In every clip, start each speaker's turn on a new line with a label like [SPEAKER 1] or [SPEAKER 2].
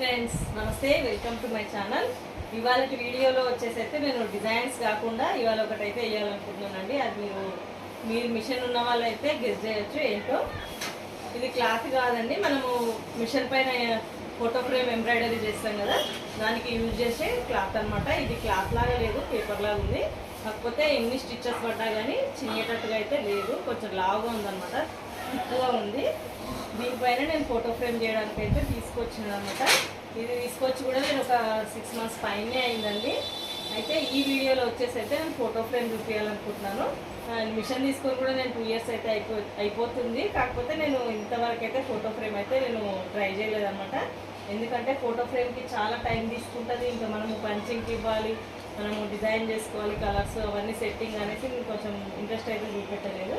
[SPEAKER 1] Friends నమస్తే welcome to my channel ఇవాళ వీడియోలో వచ్చేసి అయితే నేను డిజైన్స్ కాకుండా ఇవాళ ఒకటైతే వేయాలనుకుంటున్నానండి. అది మీరు మీరు మిషన్ ఉన్న వాళ్ళైతే గెస్ చేయొచ్చు ఏంటో. ఇది క్లాత్ కాదండి మనము మిషన్ పైన ఫోటో ఫ్రేమ్ ఎంబ్రాయిడరీ చేస్తాం కదా. దానికి యూజ్ చేసే క్లాత్ అన్నమాట. ఇది క్లాత్ లాగా లేదు పేపర్ లాగా ఉంది. కాకపోతే ఎన్ని స్టిచ్చెస్ పడ్డా కానీ చిన్నటట్టుగా అయితే లేదు. కొంచెం లావుగా ఉందన్నమాట. థిక్గా ఉంది. దీనిపైన నేను ఫోటో ఫ్రేమ్ చేయడానికి అయితే తీసుకొచ్చింది అనమాట ఇది తీసుకొచ్చి కూడా నేను ఒక సిక్స్ మంత్స్ పైనే అయిందండి. అయితే ఈ వీడియోలో వచ్చేసి అయితే నేను ఫోటో ఫ్రేమ్ చూపించాలనుకుంటున్నాను మిషన్ తీసుకొని కూడా నేను టూ ఇయర్స్ అయితే అయిపో అయిపోతుంది. కాకపోతే నేను ఇంతవరకు అయితే ఫోటో ఫ్రేమ్ అయితే నేను ట్రై చేయలేదన్నమాట. ఎందుకంటే ఫోటో ఫ్రేమ్కి చాలా టైం తీసుకుంటుంది. ఇంకా మనము పంచింగ్కి ఇవ్వాలి. మనము డిజైన్ చేసుకోవాలి కలర్స్ అవన్నీ సెట్టింగ్ అనేసి కొంచెం ఇంట్రెస్ట్ అయితే చూపెట్టలేదు.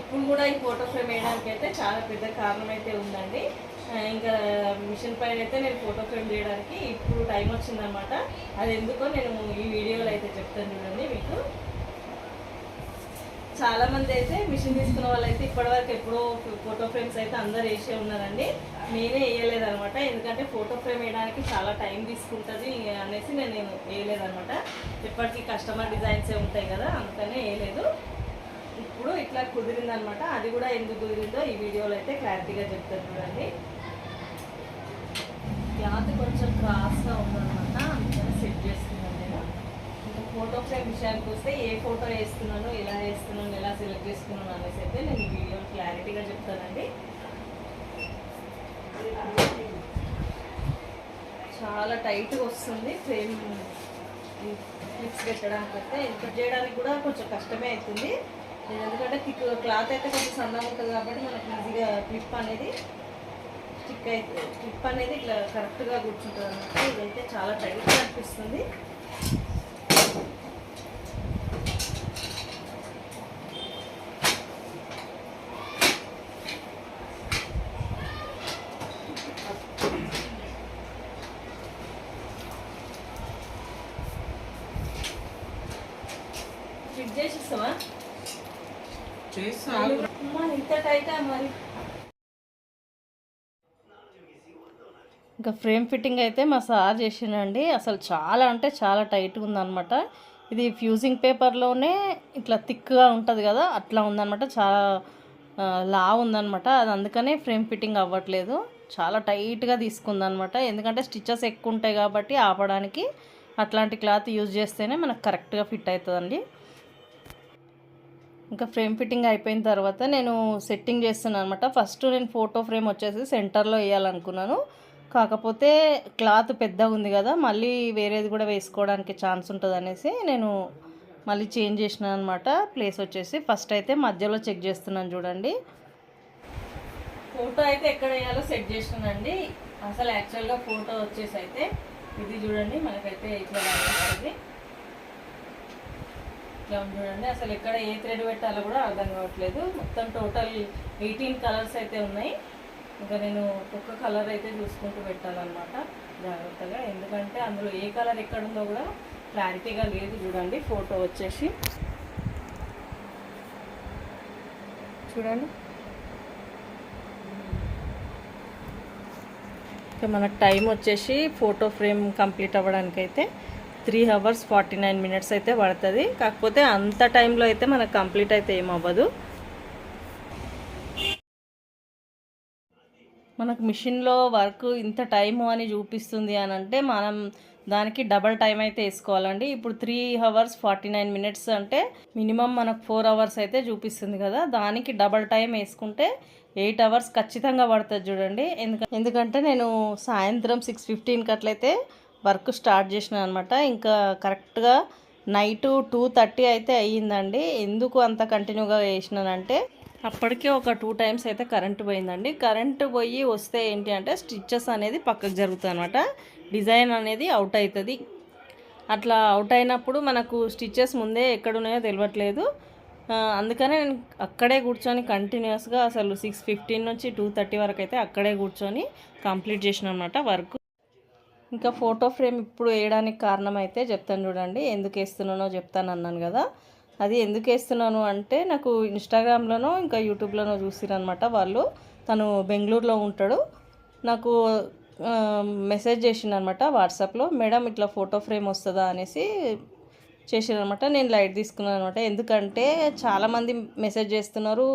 [SPEAKER 1] ఇప్పుడు కూడా ఈ ఫోటో ఫ్రేమ్ వేయడానికి అయితే చాలా పెద్ద కారణం అయితే ఉందండి ఇంకా మిషన్ పైన అయితే నేను ఫోటో ఫ్రేమ్ చేయడానికి ఇప్పుడు టైం వచ్చిందనమాట అది ఎందుకో నేను ఈ వీడియోలో అయితే చెప్తాను చూడండి మీకు. చాలామంది అయితే మిషన్ తీసుకున్న వాళ్ళైతే ఇప్పటివరకు ఎప్పుడో ఫోటో ఫ్రేమ్స్ అయితే అందరు వేసే ఉన్నారండి. నేనే వేయలేదు అనమాట ఎందుకంటే ఫోటో ఫ్రేమ్ వేయడానికి చాలా టైం తీసుకుంటుంది అనేసి నేను వేయలేదనమాట. ఇప్పటికీ కస్టమర్ డిజైన్సే ఉంటాయి కదా అందుకనే వేయలేదు. ఇప్పుడు ఇట్లా కుదిరిందనమాట. అది కూడా ఎందుకు కుదిరిందో ఈ వీడియోలో అయితే క్లారిటీగా చెప్తాను చూడండి. క్లాత్ కొంచెం క్రాస్గా ఉందనమాట అందుకని సెట్ చేస్తున్నాను నేను. ఇంకా ఫోటో ఫ్రేమ్ విషయానికి వస్తే ఏ ఫోటో వేస్తున్నాను ఎలా వేస్తున్నాను ఎలా సెలెక్ట్ చేసుకున్నాను అనేసి అయితే నేను ఈ వీడియో క్లారిటీగా చెప్తానండి. చాలా టైట్గా వస్తుంది. ఫ్రేమ్ క్లిప్స్ పెట్టడానికి అయితే ఇంటర్ చేయడానికి కూడా కొంచెం కష్టమే అవుతుంది. ఎందుకంటే థిక్ క్లాత్ అయితే కొంచెం సన్నగా ఉంటుంది కాబట్టి మనకి ఈజీగా క్లిప్ అనేది స్టిక్ అయితే క్లిప్ అనేది ఇట్లా కరెక్ట్గా కూర్చుంటుంది అన్నమాట. ఇదైతే చాలా టైట్గా అనిపిస్తుంది ఫిట్ చేసి ఇస్తావా
[SPEAKER 2] చేస్తా
[SPEAKER 1] అమ్మా ఇంత టైటా మరి ఇంకా ఫ్రేమ్ ఫిట్టింగ్ అయితే మా సార్ చేసిండండి. అసలు చాలా అంటే చాలా టైట్గా ఉందన్నమాట. ఇది ఫ్యూజింగ్ పేపర్లోనే ఇట్లా థిక్గా ఉంటుంది కదా అట్లా ఉందన్నమాట. చాలా లా ఉందనమాట ఉందన్నమాట. అది అందుకనే ఫ్రేమ్ ఫిట్టింగ్ అవ్వట్లేదు. చాలా టైట్గా తీసుకుందనమాట ఎందుకంటే స్టిచ్చెస్ ఎక్కువ ఉంటాయి కాబట్టి ఆపడానికి అట్లాంటి క్లాత్ యూజ్ చేస్తేనే మనకు కరెక్ట్గా ఫిట్ అవుతుందండి. ఇంకా ఫ్రేమ్ ఫిట్టింగ్ అయిపోయిన తర్వాత నేను సెట్టింగ్ చేస్తున్నాను అనమాట ఫస్ట్ నేను ఫోటో ఫ్రేమ్ వచ్చేసి సెంటర్లో వేయాలనుకున్నాను. కాకపోతే క్లాత్ పెద్దగా ఉంది కదా మళ్ళీ వేరేది కూడా వేసుకోవడానికి ఛాన్స్ ఉంటుంది అనేసి నేను మళ్ళీ చేంజ్ చేసినాను అనమాట ప్లేస్ వచ్చేసి ఫస్ట్ అయితే మధ్యలో చెక్ చేస్తున్నాను చూడండి. ఫోటో అయితే ఎక్కడ వేయాలో సెట్ చేసినానండి అసలు యాక్చువల్గా ఫోటో వచ్చేసి అయితే ఇది చూడండి మనకైతే ఇట్లా ఇట్లా ఉంది చూడండి అసలు ఎక్కడ ఏ థ్రెడ్ పెట్టాలో కూడా అర్థం కావట్లేదు. మొత్తం టోటల్ ఎయిటీన్ కలర్స్ అయితే ఉన్నాయి. ఇంకా నేను ఒక్కొక్క కలర్ అయితే చూసుకుంటూ పెట్టాలన్నమాట. జాగ్రత్తగా. ఎందుకంటే అందులో ఏ కలర్ ఎక్కడ ఉందో కూడా క్లారిటీగా లేదు చూడండి. ఫోటో వచ్చేసి. చూడండి. ఇంకా మనకు టైం వచ్చేసి photo frame complete అవ్వడానికైతే three hours forty nine minutes అయితే పడుతుంది. కాకపోతే అంత టైంలో అయితే మనకు కంప్లీట్ అయితే ఏమవ్వదు మనకు మిషన్లో వర్క్ ఇంత టైము అని చూపిస్తుంది అని అంటే మనం దానికి డబల్ టైం అయితే వేసుకోవాలండి. ఇప్పుడు three hours forty nine minutes అంటే మినిమం మనకు ఫోర్ అవర్స్ అయితే చూపిస్తుంది కదా. దానికి డబల్ టైం వేసుకుంటే ఎయిట్ అవర్స్ ఖచ్చితంగా పడుతుంది చూడండి. ఎందుకంటే నేను సాయంత్రం సిక్స్ ఫిఫ్టీన్కి అట్లయితే వర్క్ స్టార్ట్ చేసినాను అనమాట ఇంకా కరెక్ట్గా నైట్ టూ థర్టీ అయితే అయ్యిందండి. ఎందుకు అంత కంటిన్యూగా వేసినానంటే అప్పటికే ఒక టూ టైమ్స్ అయితే కరెంటు పోయిందండి. కరెంటు పోయి వస్తే ఏంటి అంటే స్టిచ్చెస్ అనేది పక్కకు జరుగుతుంది అనమాట డిజైన్ అనేది అవుట్ అవుతుంది అట్లా అవుట్ అయినప్పుడు మనకు స్టిచ్చెస్ ముందే ఎక్కడున్నాయో తెలియట్లేదు అందుకనే నేను అక్కడే కూర్చొని కంటిన్యూస్గా అసలు సిక్స్ ఫిఫ్టీన్ నుంచి టూ థర్టీ వరకు అయితే అక్కడే కూర్చొని కంప్లీట్ చేసిన అనమాట వర్క్. ఇంకా ఫోటో ఫ్రేమ్ ఇప్పుడు వేయడానికి కారణం అయితే చెప్తాను చూడండి. ఎందుకు వేస్తున్నానో చెప్తాను అన్నాను కదా. అది ఎందుకు వేస్తున్నాను అంటే నాకు ఇన్స్టాగ్రామ్లోనో ఇంకా యూట్యూబ్లోనో చూసిరనమాట వాళ్ళు. తను బెంగళూరులో ఉంటాడు. నాకు మెసేజ్ చేసిండనమాట వాట్సాప్లో మేడం ఇట్లా ఫోటో ఫ్రేమ్ వస్తుందా? అనేసి చేసిరనమాట నేను లైట్ తీసుకున్నాను అనమాట ఎందుకంటే చాలామంది మెసేజ్ చేస్తున్నారు.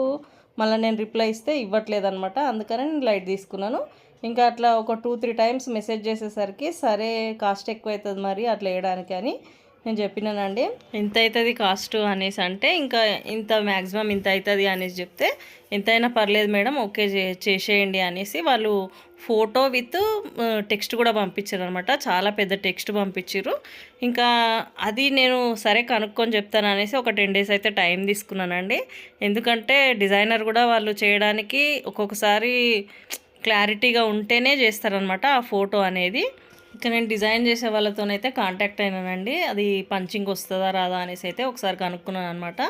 [SPEAKER 1] మళ్ళీ నేను రిప్లై ఇస్తే ఇవ్వట్లేదు అనమాట అందుకని నేను లైట్ తీసుకున్నాను. ఇంకా అట్లా ఒక టూ త్రీ టైమ్స్ మెసేజ్ చేసేసరికి సరే కాస్ట్ ఎక్కువ అవుతుంది మరి అట్లా వేయడానికి అని నేను చెప్పినానండి. ఎంత అవుతుంది కాస్ట్ అనేసి అంటే ఇంకా ఇంత మ్యాక్సిమం ఇంత అవుతుంది అనేసి చెప్తే ఎంతైనా పర్లేదు మేడం ఓకే చే- చేసేయండి అనేసి వాళ్ళు ఫోటో విత్ టెక్స్ట్ కూడా పంపించారు అనమాట చాలా పెద్ద టెక్స్ట్ పంపించారు ఇంకా అది నేను సరే కనుక్కొని చెప్తాను అనేసి ఒక టెన్ డేస్ అయితే టైం తీసుకున్నానండి. ఎందుకంటే డిజైనర్ కూడా వాళ్ళు చేయడానికి ఒక్కొక్కసారి క్లారిటీగా ఉంటేనే చేస్తారనమాట ఆ ఫోటో అనేది. ఇక నేను డిజైన్ చేసే వాళ్ళతోనైతే కాంటాక్ట్ అయినానండి. అది పంచింగ్ వస్తుందా రాదా అనేసి అయితే ఒకసారి కనుక్కున్నాను అనమాట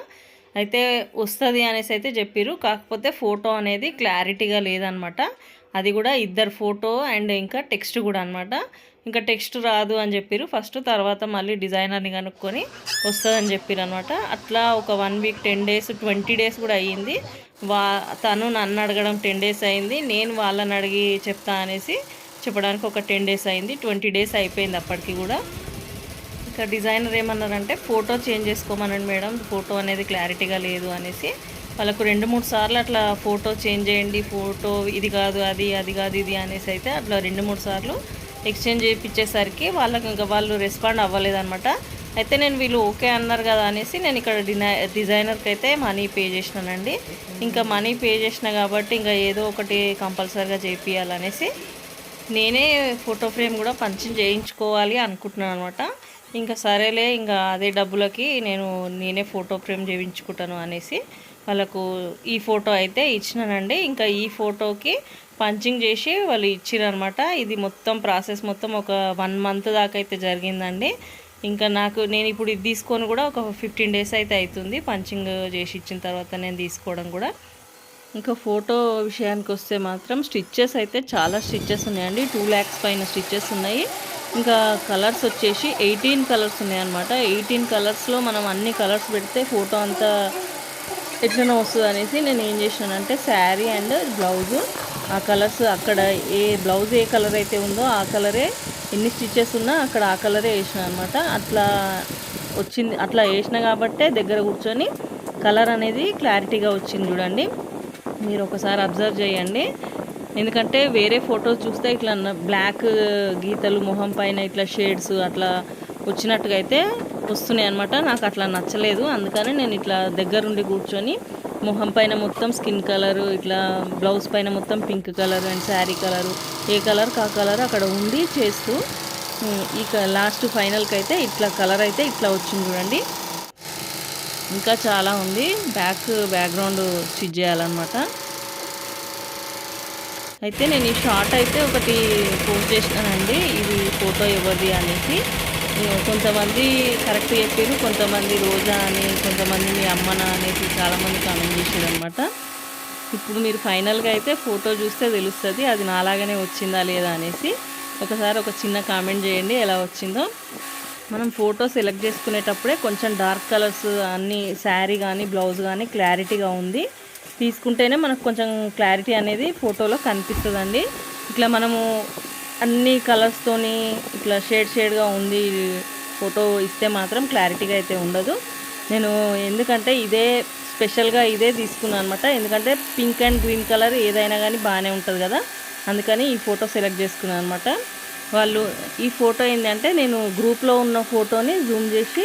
[SPEAKER 1] అయితే వస్తుంది అనేసి అయితే చెప్పారు కాకపోతే ఫోటో అనేది క్లారిటీగా లేదనమాట అది కూడా ఇద్దరు ఫోటో అండ్ ఇంకా టెక్స్ట్ కూడా అనమాట ఇంకా టెక్స్ట్ రాదు అని చెప్పారు ఫస్ట్ తర్వాత మళ్ళీ డిజైనర్ని కనుక్కొని వస్తుందని చెప్పారు అనమాట అట్లా ఒక one week ten days twenty days కూడా అయ్యింది. వా తను నన్ను అడగడం టెన్ డేస్ అయింది నేను వాళ్ళని అడిగి చెప్తా అనేసి చెప్పడానికి ఒక టెన్ డేస్ అయింది ట్వంటీ డేస్ అయిపోయింది అప్పటికి కూడా. ఇంకా డిజైనర్ ఏమన్నారంటే ఫోటో చేంజ్ చేసుకోమనండి మేడం ఫోటో అనేది క్లారిటీగా లేదు అనేసి. వాళ్ళకు రెండు మూడు సార్లు అట్లా ఫోటో చేంజ్ చేయండి ఫోటో ఇది కాదు అది అది కాదు ఇది అనేసి అయితే అట్లా రెండు మూడు సార్లు ఎక్స్చేంజ్ చేయించేసరికి వాళ్ళకి ఇంకా వాళ్ళు రెస్పాండ్ అవ్వలేదన్నమాట. అయితే నేను వీళ్ళు ఓకే అన్నారు కదా అనేసి నేను ఇక్కడ డినై డిజైనర్కి అయితే మనీ పే చేసినానండి. ఇంకా మనీ పే చేసిన కాబట్టి ఇంకా ఏదో ఒకటి కంపల్సరీగా చేపియాలనేసి నేనే ఫోటో ఫ్రేమ్ కూడా పంచింగ్ చేయించుకోవాలి అనుకుంటున్నాను అనమాట ఇంకా సరేలే ఇంకా అదే డబ్బులకి నేను నేనే ఫోటో ఫ్రేమ్ చేయించుకుంటాను అనేసి వాళ్ళకు ఈ ఫోటో అయితే ఇచ్చినానండి. ఇంకా ఈ ఫోటోకి పంచింగ్ చేసి వాళ్ళు ఇచ్చిరనమాట ఇది మొత్తం ప్రాసెస్ మొత్తం ఒక వన్ మంత్ దాకా అయితే జరిగిందండి. ఇంకా నాకు నేను ఇప్పుడు ఇది తీసుకొని కూడా ఒక ఫిఫ్టీన్ డేస్ అయితే అవుతుంది పంచింగ్ చేసి ఇచ్చిన తర్వాత నేను తీసుకోవడం కూడా. ఇంకా ఫోటో విషయానికి వస్తే మాత్రం స్టిచ్చెస్ అయితే చాలా స్టిచ్చెస్ ఉన్నాయండి. టూ ల్యాక్స్ పైన స్టిచ్చెస్ ఉన్నాయి. ఇంకా కలర్స్ వచ్చేసి ఎయిటీన్ కలర్స్ ఉన్నాయన్నమాట. ఎయిటీన్ కలర్స్లో మనం అన్ని కలర్స్ పెడితే ఫోటో అంతా ఎట్లనో వస్తుంది అనేసి నేను ఏం చేసినానంటే శారీ అండ్ బ్లౌజు ఆ కలర్స్ అక్కడ ఏ బ్లౌజ్ ఏ కలర్ అయితే ఉందో ఆ కలరే ఎన్ని స్టిచెస్ ఉన్నా అక్కడ ఆ కలరే వేసిన అనమాట అట్లా వచ్చింది అట్లా వేసిన కాబట్టే దగ్గర కూర్చొని కలర్ అనేది క్లారిటీగా వచ్చింది చూడండి. మీరు ఒకసారి అబ్జర్వ్ చేయండి. ఎందుకంటే వేరే ఫొటోస్ చూస్తే ఇట్లా బ్లాక్ గీతలు మొహం పైన ఇట్లా షేడ్స్ అట్లా వచ్చినట్టుగా అయితే వస్తున్నాయి అనమాట నాకు అట్లా నచ్చలేదు. అందుకని నేను ఇట్లా దగ్గరుండి కూర్చొని మొహం పైన మొత్తం స్కిన్ కలర్ ఇట్లా బ్లౌజ్ పైన మొత్తం pink colour and sari colour. A colour కా కలర్ అక్కడ ఉండి చేస్తూ ఈ లాస్ట్ ఫైనల్కి అయితే ఇట్లా కలర్ అయితే ఇట్లా వచ్చింది చూడండి. ఇంకా చాలా ఉంది. బ్యాక్ బ్యాక్గ్రౌండ్ స్టిచ్ చేయాలన్నమాట. అయితే నేను ఈ షార్ట్ అయితే ఒకటి పోస్ట్ చేసినానండి. ఇది ఫోటో ఎవరిది అనేసి. కొంతమంది కరెక్ట్ చెప్పారు కొంతమంది రోజా అని కొంతమంది మీ అమ్మన అనేసి చాలామంది కామెంట్ చేశారు అనమాట ఇప్పుడు మీరు ఫైనల్గా అయితే ఫోటో చూస్తే తెలుస్తుంది అది నాలాగానే వచ్చిందా లేదా అనేసి. ఒకసారి ఒక చిన్న కామెంట్ చేయండి ఎలా వచ్చిందో. మనం ఫోటో సెలెక్ట్ చేసుకునేటప్పుడే కొంచెం డార్క్ కలర్స్ అన్ని శారీ కానీ బ్లౌజ్ కానీ క్లారిటీగా ఉంది. తీసుకుంటేనే మనకు కొంచెం క్లారిటీ అనేది ఫోటోలో కనిపిస్తుందండి. ఇట్లా మనము అన్ని కలర్స్తోని ఇట్లా షేడ్ షేడ్గా ఉంది ఫోటో ఇస్తే మాత్రం క్లారిటీగా అయితే ఉండదు. నేను ఎందుకంటే ఇదే స్పెషల్గా ఇదే తీసుకున్నాను అనమాట ఎందుకంటే పింక్ అండ్ గ్రీన్ కలర్ ఏదైనా కానీ బాగానే ఉంటుంది కదా. అందుకని ఈ ఫోటో సెలెక్ట్ చేసుకున్నాను అనమాట వాళ్ళు ఈ ఫోటో ఏంటంటే నేను గ్రూప్లో ఉన్న ఫోటోని జూమ్ చేసి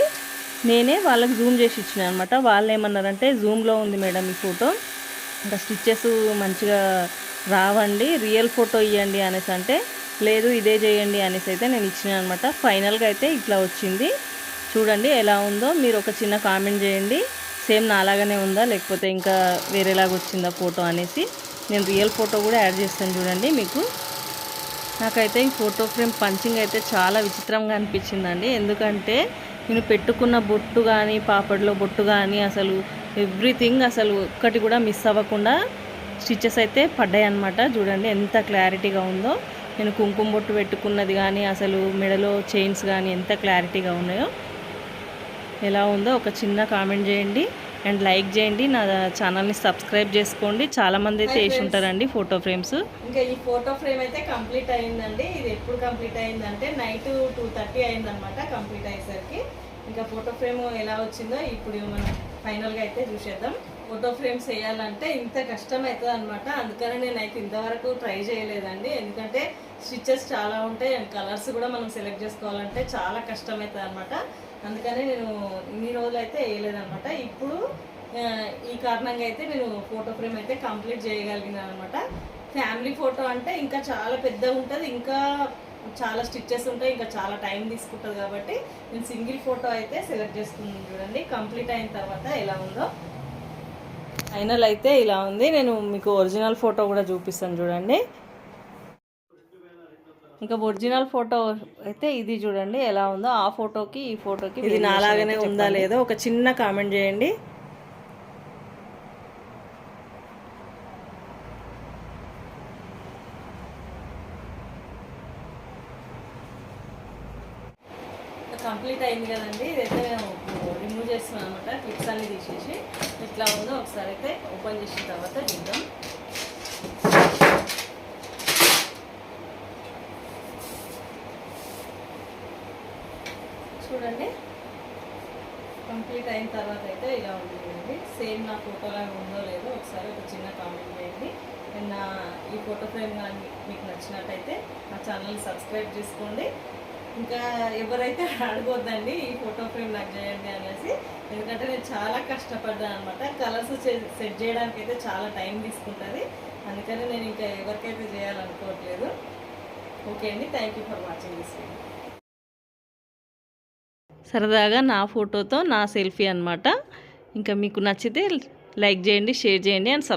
[SPEAKER 1] నేనే వాళ్ళకి జూమ్ చేసి ఇచ్చిన అనమాట వాళ్ళు ఏమన్నారంటే జూమ్లో ఉంది మేడం ఈ ఫోటో ఇంకా స్టిచ్చెస్ మంచిగా రావండి. రియల్ ఫోటో ఇవ్వండి అనేసి అంటే లేదు ఇదే చేయండి అనేసి అయితే నేను ఇచ్చిన అనమాట ఫైనల్గా అయితే ఇట్లా వచ్చింది. చూడండి ఎలా ఉందో. మీరు ఒక చిన్న కామెంట్ చేయండి. సేమ్ నాలాగానే ఉందా? లేకపోతే ఇంకా వేరేలాగా వచ్చిందా ఫోటో అనేసి. నేను రియల్ ఫోటో కూడా యాడ్ చేస్తాను చూడండి మీకు. నాకైతే ఈ ఫోటో ఫ్రేమ్ పంచింగ్ అయితే చాలా విచిత్రంగా అనిపించిందండి. ఎందుకంటే నేను పెట్టుకున్న బొట్టు కానీ పాపడిలో బొట్టు కానీ అసలు ఎవ్రీథింగ్ అసలు ఒక్కటి కూడా మిస్ అవ్వకుండా స్టిచెస్ అయితే పడ్డాయి అనమాట చూడండి ఎంత క్లారిటీగా ఉందో. నేను కుంకుమ బొట్టు పెట్టుకున్నది కానీ అసలు మెడలో చైన్స్ కానీ ఎంత క్లారిటీగా ఉన్నాయో ఎలా ఉందో ఒక చిన్న కామెంట్ చేయండి.
[SPEAKER 3] అండ్ లైక్ చేయండి. నా ఛానల్ని సబ్స్క్రైబ్ చేసుకోండి. చాలామంది అయితే వేసి. ఉంటారండి ఫోటో ఫ్రేమ్స్.
[SPEAKER 1] ఇంకా ఈ ఫోటో ఫ్రేమ్ అయితే కంప్లీట్ అయిందండి. ఇది ఎప్పుడు కంప్లీట్ అయిందంటే నైట్ టూ థర్టీ అయిందనమాట కంప్లీట్ అయ్యేసరికి. ఇంకా ఫోటో ఫ్రేమ్ ఎలా వచ్చిందో ఇప్పుడు మనం ఫైనల్గా అయితే చూసేద్దాం. ఫోటో ఫ్రేమ్స్ వేయాలంటే ఇంత కష్టం అవుతుంది అనమాట అందుకని నేనైతే ఇంతవరకు ట్రై చేయలేదండి. ఎందుకంటే స్టిచ్చెస్ చాలా ఉంటాయి అండ్ కలర్స్ కూడా మనం సెలెక్ట్ చేసుకోవాలంటే చాలా కష్టం అవుతుంది అనమాట అందుకని నేను ఇన్ని రోజులు అయితే వేయలేదన్నమాట. ఇప్పుడు ఈ కారణంగా అయితే నేను ఫోటో ఫ్రేమ్ అయితే కంప్లీట్ చేయగలిగినాను అనమాట ఫ్యామిలీ ఫోటో అంటే ఇంకా చాలా పెద్దగా ఉంటుంది ఇంకా చాలా స్టిచ్చెస్ ఉంటాయి ఇంకా చాలా టైం తీసుకుంటుంది కాబట్టి నేను సింగిల్ ఫోటో అయితే సెలెక్ట్ చేసుకున్నాను చూడండి. కంప్లీట్ అయిన తర్వాత ఎలా ఉందో. ఫైనల్ అయితే ఇలా ఉంది. నేను మీకు ఒరిజినల్ ఫోటో కూడా చూపిస్తాను చూడండి. ఇంకా ఒరిజినల్ ఫోటో అయితే ఇది చూడండి ఎలా ఉందో. ఆ ఫోటోకి ఈ ఫోటోకి ఇది నాలాగానే ఉందా లేదో ఒక చిన్న కామెంట్ చేయండి. కంప్లీట్ అయింది కదండి ఇదైతే నేను రిమూవ్ చేస్తున్నాను అనమాట క్లిప్స్ అన్ని తీసేసి ఎట్లా ఉందో ఒకసారి అయితే ఓపెన్ చేసిన తర్వాత చూద్దాం చూడండి. కంప్లీట్ అయిన తర్వాత అయితే ఇలా ఉంటుందండి. సేమ్ నా ఫోటోలాగా ఉందో లేదో ఒకసారి ఒక చిన్న కామెంట్ చేయండి. నా ఈ ఫోటో ఫ్రేమ్ కానీ మీకు నచ్చినట్టయితే నా ఛానల్ని సబ్స్క్రైబ్ చేసుకోండి. ఇంకా ఎవరైతే అడగొద్దండి ఈ ఫోటో ఫ్రేమ్ నాకు చేయండి అనేసి ఎందుకంటే నేను చాలా కష్టపడ్డాను అనమాట కలర్స్ సెట్ చేయడానికి అయితే చాలా టైం తీసుకుంటుంది. అందుకని నేను ఇంకా ఎవరికైతే చేయాలనుకోవట్లేదు. ఓకే అండి. Thank you for watching this video
[SPEAKER 3] సరదాగా నా ఫోటోతో నా సెల్ఫీ అన్నమాట. ఇంకా మీకు నచ్చితే లైక్ చేయండి షేర్ చేయండి అండ్ సబ్